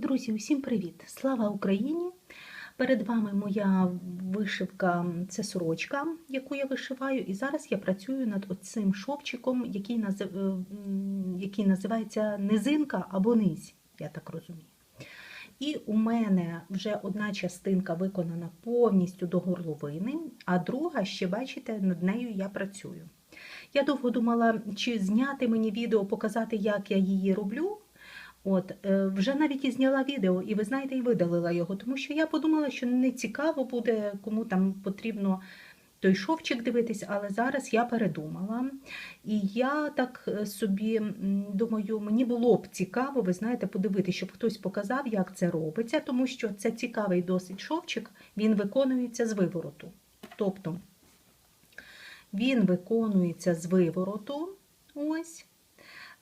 Друзі, усім привіт! Слава Україні! Перед вами моя вишивка це сорочка, яку я вишиваю, і зараз я працюю над цим шовчиком, який, назив... е, який називається низинка або низь, я так розумію. І у мене вже одна частинка виконана повністю до горловини, а друга ще, бачите, над нею я працюю. Я довго думала, чи зняти мені відео, показати, як я її роблю. От, е, вже навіть і зняла відео, і ви знаєте, і видалила його, тому що я подумала, що не цікаво буде, кому там потрібно той шовчик дивитись, але зараз я передумала. І я так е, собі думаю, мені було б цікаво, ви знаєте, подивитися, щоб хтось показав, як це робиться, тому що це цікавий досить шовчик, він виконується з вивороту. Тобто він виконується з вивороту. Ось.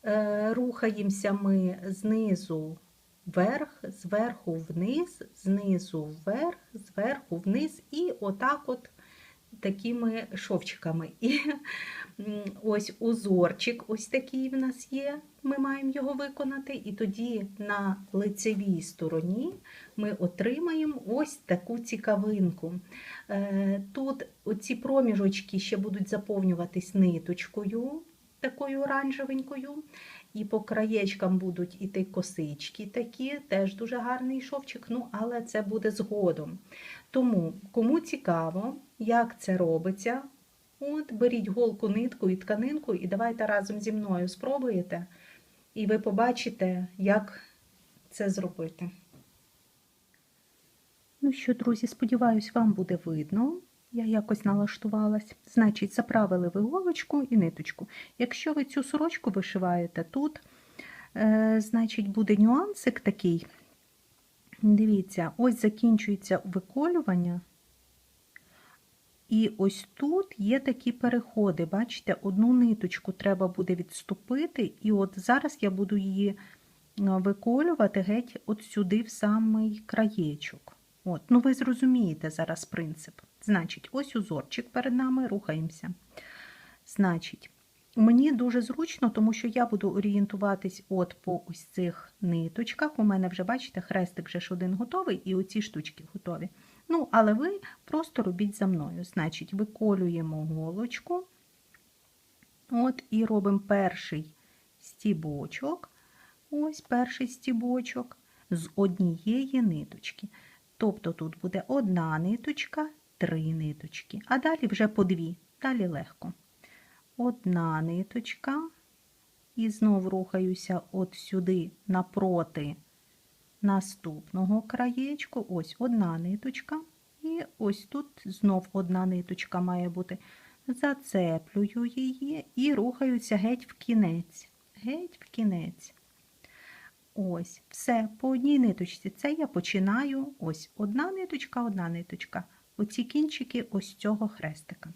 Е, Рухаємося ми знизу вверх, зверху вниз, знизу вверх, зверху вниз, і отак от такими шовчиками. І ось узорчик, ось такий в нас є. Ми маємо його виконати, і тоді на лицевій стороні ми отримаємо ось таку цікавинку. Е, Тут оці проміжочки ще будуть заповнюватись ниточкою такою оранжевенькою. І по краєчкам будуть іти косички такі, теж дуже гарний шовчик, ну, але це буде згодом. Тому, кому цікаво, як це робиться, от, беріть голку, нитку і тканинку, і давайте разом зі мною спробуєте, і ви побачите, як це зробити. Ну що, друзі, сподіваюсь, вам буде видно. Я якось налаштувалась. Значить, заправили ви голочку і ниточку. Якщо ви цю сорочку вишиваєте тут, е, значить, буде нюансик такий. Дивіться, ось закінчується виколювання. І ось тут є такі переходи. Бачите, одну ниточку треба буде відступити, і от зараз я буду її е, виколювати геть от сюди, в самий краєчок. От, ну ви зрозумієте зараз принцип. Значить, ось узорчик перед нами, рухаємося. Значить, мені дуже зручно, тому що я буду орієнтуватись от по ось цих ниточках. У мене вже, бачите, хрестик вже ж один готовий, і оці штучки готові. Ну, але ви просто робіть за мною. Значить, виколюємо голочку. От, і робимо перший стібочок. Ось перший стібочок з однієї ниточки. Тобто тут буде одна ниточка, три ниточки, а далі вже по дві, далі легко. Одна ниточка, і знову рухаюся от сюди напроти наступного краєчку. Ось одна ниточка, і ось тут знов одна ниточка має бути. Зацеплюю її і рухаюся геть в кінець. Геть в кінець. Ось, все, по одній ниточці. Це я починаю ось одна ниточка, одна ниточка. Оці кінчики ось цього хрестика.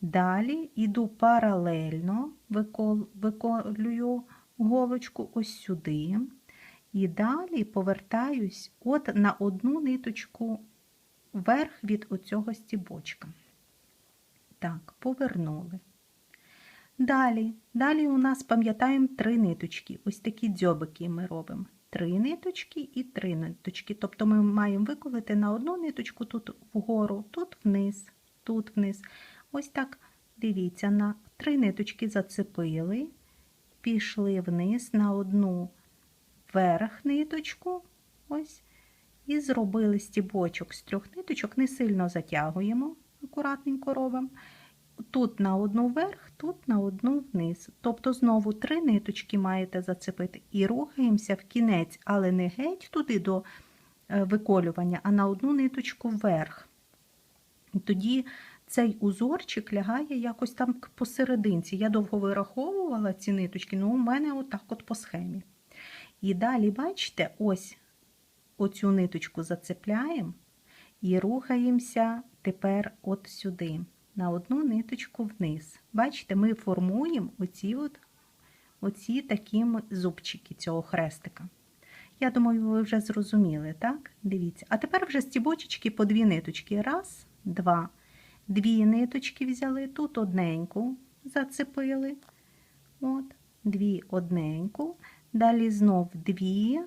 Далі йду паралельно, виколюю голочку ось сюди. І далі повертаюсь от на одну ниточку вверх від оцього стібочка. Так, повернули. Далі, далі у нас пам'ятаємо три ниточки. Ось такі дзьобики ми робимо. Три ниточки і три ниточки. Тобто ми маємо виколити на одну ниточку тут вгору, тут вниз, тут вниз. Ось так, дивіться, на три ниточки зацепили, пішли вниз на одну верх ниточку. Ось, і зробили стібочок з трьох ниточок, не сильно затягуємо, акуратненько робимо тут на одну вверх, тут на одну вниз. Тобто знову три ниточки маєте зацепити і рухаємося в кінець, але не геть туди до е, виколювання, а на одну ниточку вверх. Тоді цей узорчик лягає якось там посерединці. Я довго вираховувала ці ниточки, ну у мене отак от по схемі. І далі, бачите, ось оцю ниточку зацепляємо і рухаємося тепер от сюди на одну ниточку вниз. Бачите, ми формуємо оці от, оці такі зубчики цього хрестика. Я думаю, ви вже зрозуміли, так? Дивіться. А тепер вже стібочечки по дві ниточки. Раз, два. Дві ниточки взяли, тут одненьку зацепили. От, Дві одненьку. Далі знов дві,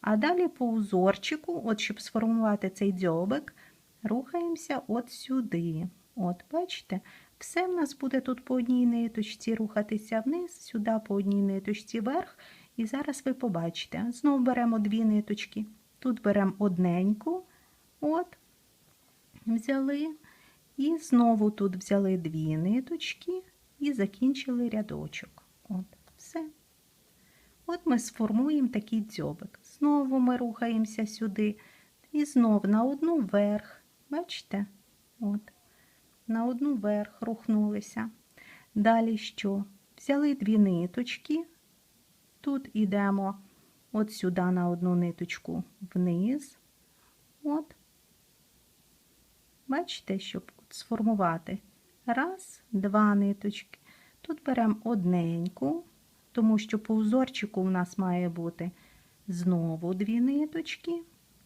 А далі по узорчику, от щоб сформувати цей дзьобик, рухаємося от сюди. От, бачите, все в нас буде тут по одній ниточці рухатися вниз, сюди по одній ниточці вверх. І зараз ви побачите. Знову беремо дві ниточки. Тут беремо одненьку, от, взяли. І знову тут взяли дві ниточки і закінчили рядочок. От, все. От ми сформуємо такий дзьобик. Знову ми рухаємося сюди. І знов на одну вверх. Бачите? От. На одну вверх рухнулися. Далі що? Взяли дві ниточки. Тут йдемо от сюди на одну ниточку вниз. От. Бачите, щоб сформувати. Раз, два ниточки. Тут беремо одненьку, тому що по узорчику у нас має бути знову дві ниточки.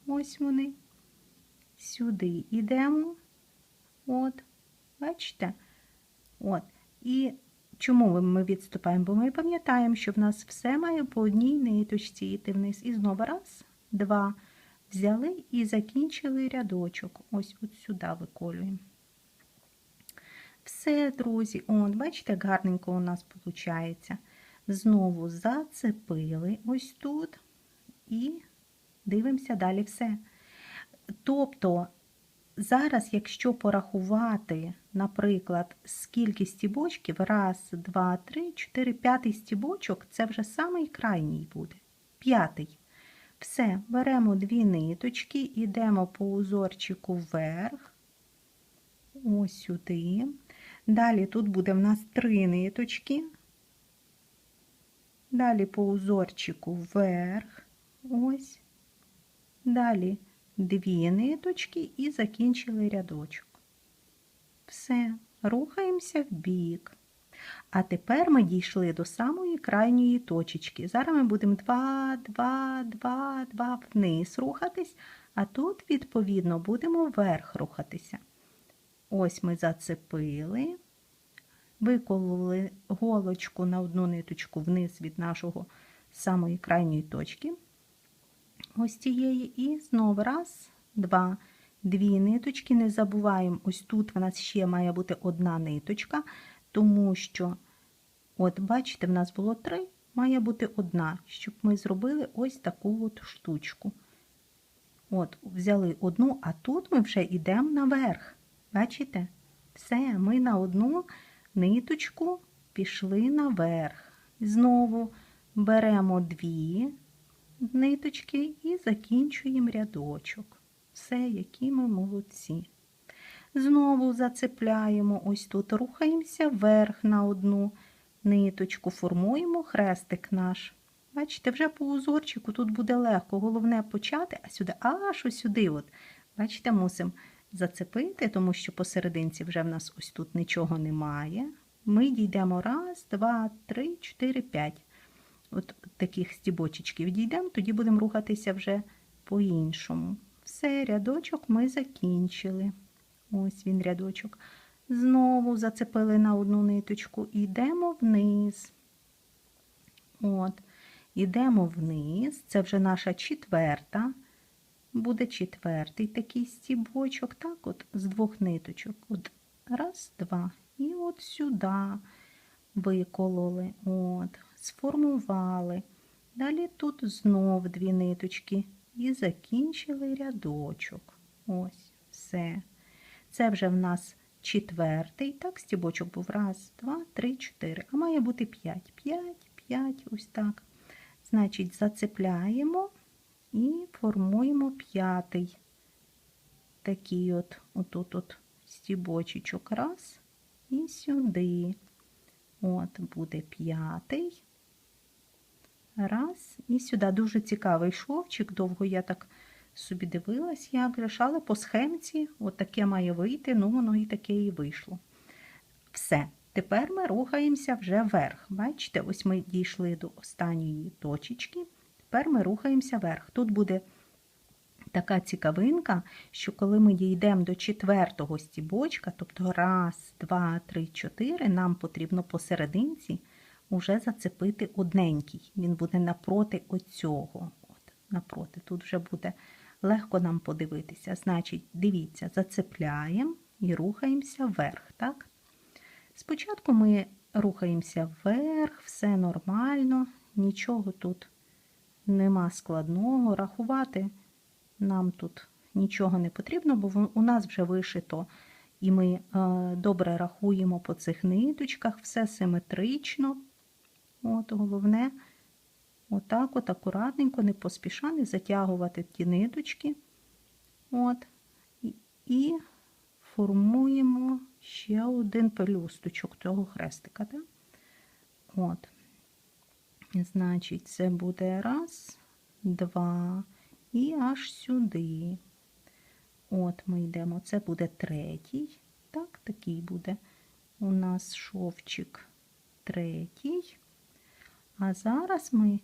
Ось вони. Сюди йдемо. От, бачите? От. І чому ми відступаємо? Бо ми пам'ятаємо, що в нас все має по одній ниточці йти вниз. І знову раз, два. Взяли і закінчили рядочок. Ось от сюди виколюємо. Все, друзі, от, бачите, як гарненько у нас виходить. Знову зацепили ось тут і дивимося далі все. Тобто, зараз, якщо порахувати, наприклад, скільки стібочків, раз, два, три, чотири, п'ятий стібочок, це вже самий крайній буде. П'ятий. Все, беремо дві ниточки, йдемо по узорчику вверх, ось сюди. Далі тут буде в нас три ниточки. Далі по узорчику вверх, ось. Далі дві ниточки і закінчили рядочок. Все, рухаємося в бік. А тепер ми дійшли до самої крайньої точечки. Зараз ми будемо 2, 2, 2, 2 вниз рухатись, а тут, відповідно, будемо вверх рухатися. Ось ми зацепили, викололи голочку на одну ниточку вниз від нашого самої крайньої точки. Ось цієї, і знову раз, два, дві ниточки. Не забуваємо, ось тут в нас ще має бути одна ниточка, тому що, от, бачите, в нас було три, має бути одна, щоб ми зробили ось таку от штучку. От, взяли одну, а тут ми вже йдемо наверх. Бачите? Все, ми на одну ниточку пішли наверх. Знову беремо дві ниточки і закінчуємо рядочок. Все, які ми молодці. Знову зацепляємо ось тут, рухаємося вверх на одну ниточку, формуємо хрестик наш. Бачите, вже по узорчику тут буде легко. Головне почати, а сюди, аж ось сюди. от. Бачите, мусимо зацепити, тому що посерединці вже в нас ось тут нічого немає. Ми дійдемо раз, два, три, чотири, п'ять. От таких стібочечків дійдемо, тоді будемо рухатися вже по-іншому. Все, рядочок ми закінчили. Ось він рядочок. Знову зацепили на одну ниточку, йдемо вниз. От, Йдемо вниз, це вже наша четверта буде четвертий такий стібочок, так, от з двох ниточок. От Раз, два. І от сюди викололи, от, сформували. Далі тут знов дві ниточки і закінчили рядочок. Ось, все. Це вже в нас четвертий, так, стібочок був. Раз, два, три, чотири. А має бути п'ять. П'ять, п'ять, ось так. Значить, зацепляємо і формуємо п'ятий. Такий от, отут от стібочечок. Раз і сюди. От, буде п'ятий. Раз, і сюди. Дуже цікавий шовчик. Довго я так собі дивилась, як же, але по схемці от має вийти, ну воно і таке і вийшло. Все. Тепер ми рухаємося вже вверх. Бачите, ось ми дійшли до останньої точечки. Тепер ми рухаємося вверх. Тут буде така цікавинка, що коли ми дійдемо до четвертого стібочка, тобто раз, два, три, чотири, нам потрібно посерединці вже зацепити одненький. Він буде напроти оцього. От. напроти. Тут вже буде легко нам подивитися. Значить, дивіться, зацепляємо і рухаємося вверх, так? Спочатку ми рухаємося вверх, все нормально, нічого тут нема складного. Рахувати нам тут нічого не потрібно, бо у нас вже вишито, і ми е, добре рахуємо по цих ниточках, все симетрично. От головне, отак от акуратненько, не поспіша, не затягувати ті ниточки. От. І, формуємо ще один пелюсточок цього хрестика. Так? От. Значить, це буде раз, два і аж сюди. От ми йдемо. Це буде третій. Так, такий буде у нас шовчик третій. А зараз ми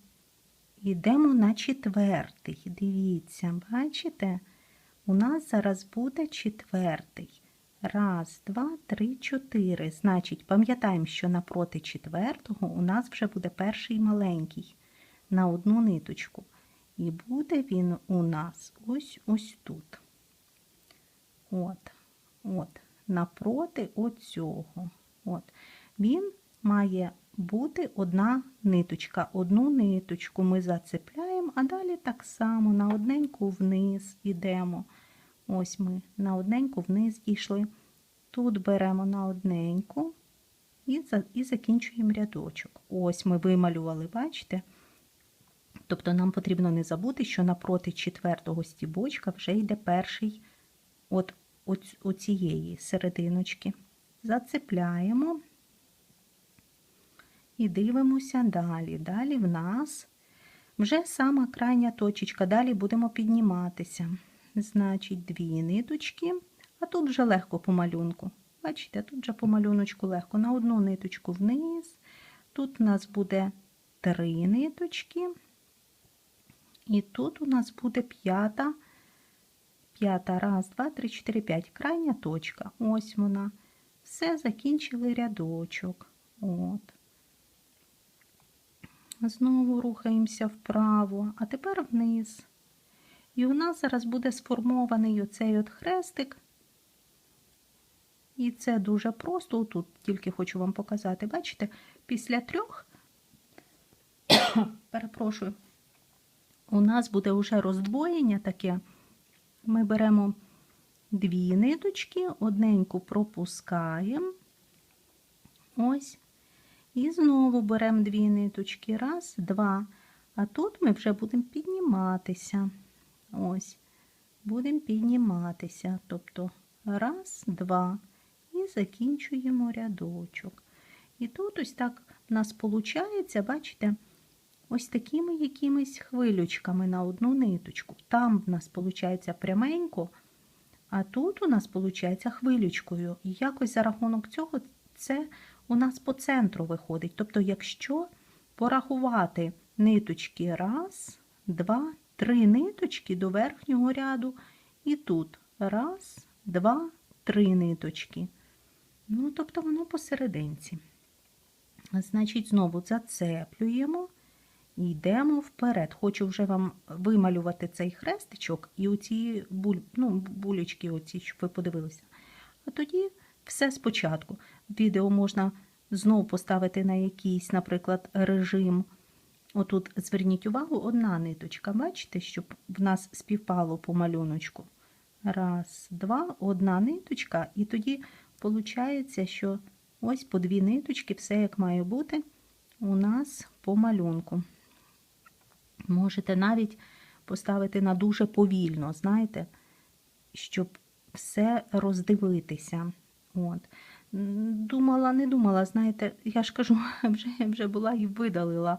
йдемо на четвертий. Дивіться, бачите? У нас зараз буде четвертий. Раз, два, три, чотири. Значить, пам'ятаємо, що напроти четвертого у нас вже буде перший маленький на одну ниточку. І буде він у нас ось ось тут. От, от, напроти оцього. От. Він має бути одна ниточка. Одну ниточку ми зацепляємо, а далі так само на одненьку вниз йдемо. Ось ми на одненьку вниз дійшли. Тут беремо на одненьку і, і закінчуємо рядочок. Ось ми вималювали, бачите? Тобто нам потрібно не забути, що напроти четвертого стібочка вже йде перший от оць- оцієї серединочки. Зацепляємо і дивимося далі. Далі в нас вже сама крайня точечка. Далі будемо підніматися. Значить, дві ниточки, а тут вже легко по малюнку. Бачите, тут вже по малюночку легко. На одну ниточку вниз. Тут у нас буде три ниточки. І тут у нас буде п'ята. П'ята, раз, два, три, чотири, п'ять. Крайня точка. Ось вона. Все, закінчили рядочок. От. Знову рухаємося вправо, а тепер вниз. І у нас зараз буде сформований оцей от хрестик. І це дуже просто. Тут тільки хочу вам показати. Бачите, після трьох, перепрошую, у нас буде вже роздвоєння таке. Ми беремо дві ниточки, одненьку пропускаємо. Ось. І знову беремо дві ниточки. Раз, два. А тут ми вже будемо підніматися. Ось. Будемо підніматися. Тобто раз, два. І закінчуємо рядочок. І тут ось так в нас виходить, бачите, ось такими якимись хвилючками на одну ниточку. Там в нас виходить пряменько, а тут у нас виходить хвилючкою. І якось за рахунок цього це у нас по центру виходить. Тобто, якщо порахувати ниточки раз, два, три ниточки до верхнього ряду, і тут раз, два, три ниточки. Ну, тобто воно посерединці. Значить, знову зацеплюємо і йдемо вперед. Хочу вже вам вималювати цей хрестичок і оці буль, ну, булечки, оці, щоб ви подивилися. А тоді все спочатку. Відео можна знову поставити на якийсь, наприклад, режим. Отут зверніть увагу, одна ниточка, бачите, щоб в нас співпало по малюночку. Раз, два, одна ниточка, і тоді виходить, що ось по дві ниточки, все як має бути у нас по малюнку. Можете навіть поставити на дуже повільно, знаєте, щоб все роздивитися. От. Думала, не думала, знаєте, я ж кажу, вже вже була і видалила.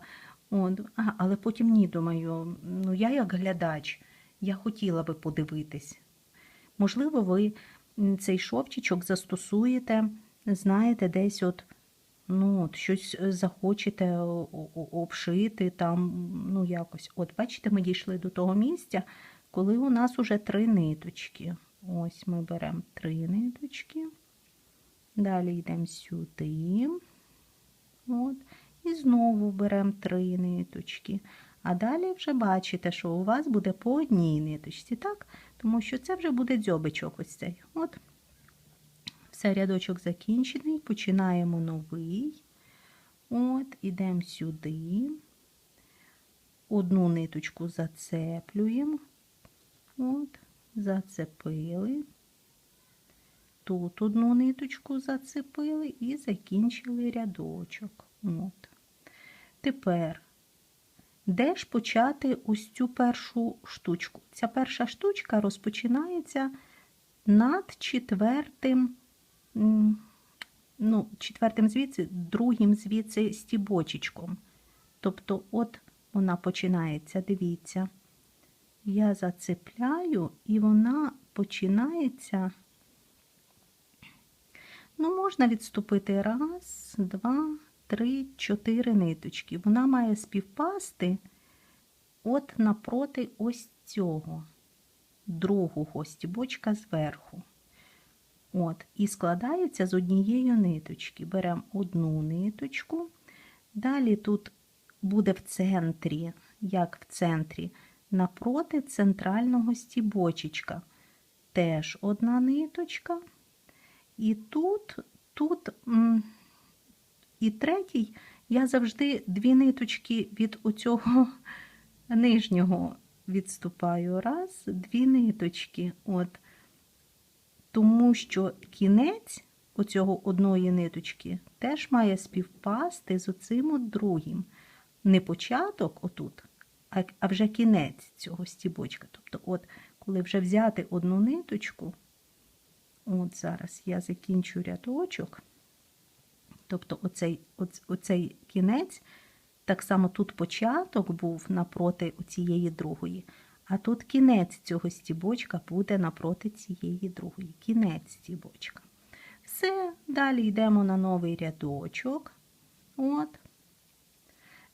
От. А, але потім ні, думаю, ну я як глядач, я хотіла би подивитись. Можливо, ви цей шовчичок застосуєте, знаєте, десь от, ну, от щось захочете обшити, там, ну якось. От, бачите, ми дійшли до того місця, коли у нас уже три ниточки. Ось ми беремо три ниточки. Далі йдемо сюди. От. І знову беремо три ниточки. А далі вже бачите, що у вас буде по одній ниточці, так? Тому що це вже буде дзьобичок ось цей. От. Все, рядочок закінчений. Починаємо новий. От, ідемо сюди. Одну ниточку зацеплюємо. От, зацепили. Тут одну ниточку зацепили і закінчили рядочок. От. Тепер, де ж почати ось цю першу штучку? Ця перша штучка розпочинається над четвертим, ну, четвертим звідси, другим звідси стібочечком. Тобто, от вона починається, дивіться, я зацепляю, і вона починається. Ну, можна відступити раз, два, три, чотири ниточки. Вона має співпасти от напроти ось цього другого стібочка зверху. От, І складається з однієї ниточки. Беремо одну ниточку. Далі тут буде в центрі, як в центрі, напроти центрального стібочечка. Теж одна ниточка. І тут, тут і третій, я завжди дві ниточки від оцього нижнього відступаю. Раз, дві ниточки. От. Тому що кінець оцього одної ниточки теж має співпасти з оцим от другим. Не початок отут, а, вже кінець цього стібочка. Тобто, от, коли вже взяти одну ниточку, От зараз я закінчу рядочок. Тобто оцей, оц, оцей кінець, так само тут початок був напроти цієї другої, а тут кінець цього стібочка буде напроти цієї другої. Кінець стібочка. Все, далі йдемо на новий рядочок. От.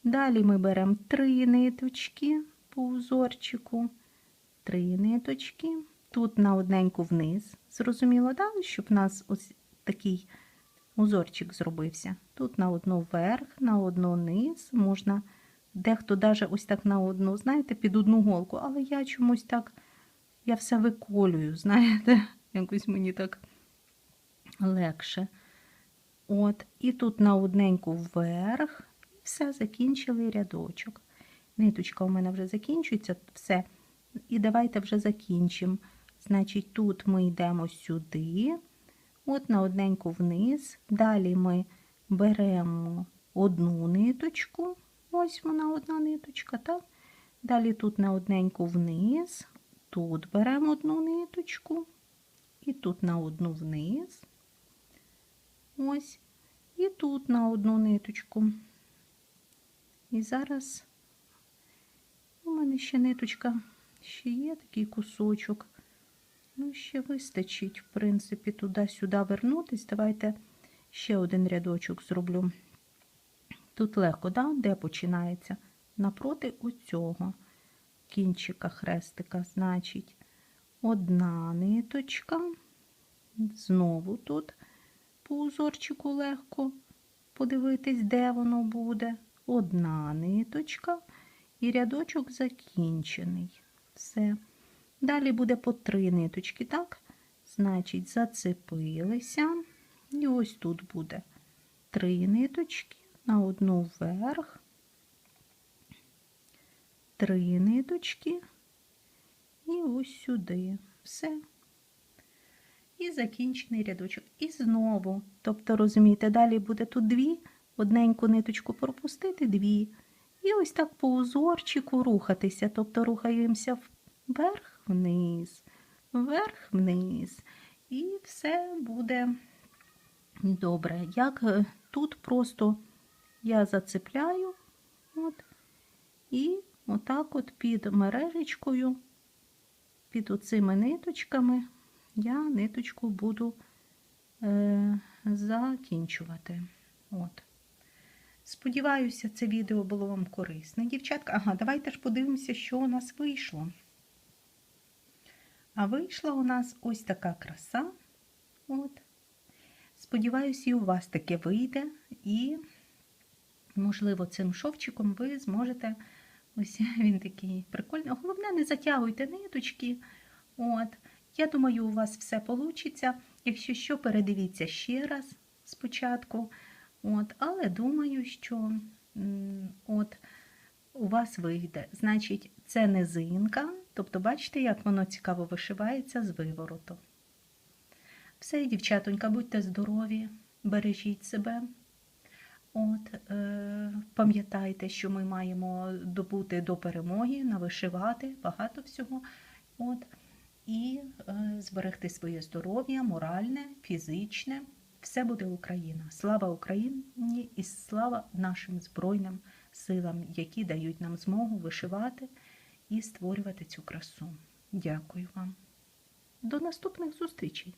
Далі ми беремо три ниточки по узорчику, три ниточки. Тут на одненьку вниз, зрозуміло, да? щоб у нас ось такий узорчик зробився. Тут на одну вверх, на одну низ, можна дехто даже ось так на одну, знаєте, під одну голку, але я чомусь так, я все виколюю, знаєте, якось мені так легше. От, І тут на одненьку вверх, і все, закінчили рядочок. Ниточка у мене вже закінчується, все. І давайте вже закінчимо. Значить, тут ми йдемо сюди, от на одненьку вниз. Далі ми беремо одну ниточку, ось вона одна ниточка, так? Далі тут на одненьку вниз, тут беремо одну ниточку, і тут на одну вниз. Ось, і тут на одну ниточку. І зараз у мене ще ниточка, ще є такий кусочок. Ну, ще вистачить, в принципі, туди-сюди вернутись. Давайте ще один рядочок зроблю. Тут легко, да? де починається? Напроти оцього кінчика хрестика, значить, одна ниточка. Знову тут по узорчику легко подивитись, де воно буде. Одна ниточка і рядочок закінчений. Все. Далі буде по три ниточки, так? Значить, зацепилися. І ось тут буде три ниточки на одну вверх, три ниточки і ось сюди. Все. І закінчений рядочок. І знову, тобто, розумієте, далі буде тут дві, одненьку ниточку пропустити, дві. І ось так по узорчику рухатися, тобто рухаємося вверх вниз, вверх вниз. І все буде добре. Як е, тут просто я зацепляю, от, і отак от під мережечкою, під оцими ниточками, я ниточку буду е, закінчувати. От. Сподіваюся, це відео було вам корисне. Дівчатка, ага, давайте ж подивимося, що у нас вийшло. А вийшла у нас ось така краса. От. Сподіваюся, і у вас таке вийде, і, можливо, цим шовчиком ви зможете Ось він такий прикольний. Головне, не затягуйте ниточки. От. Я думаю, у вас все вийде. Якщо що, передивіться ще раз спочатку. От. Але думаю, що от, у вас вийде. Значить, це низинка. Тобто, бачите, як воно цікаво вишивається з вивороту. Все, дівчатонька, будьте здорові, бережіть себе. От, е, пам'ятайте, що ми маємо добути до перемоги, навишивати багато всього. От, і е, зберегти своє здоров'я, моральне, фізичне. Все буде Україна. Слава Україні і слава нашим Збройним силам, які дають нам змогу вишивати і створювати цю красу. Дякую вам. До наступних зустрічей!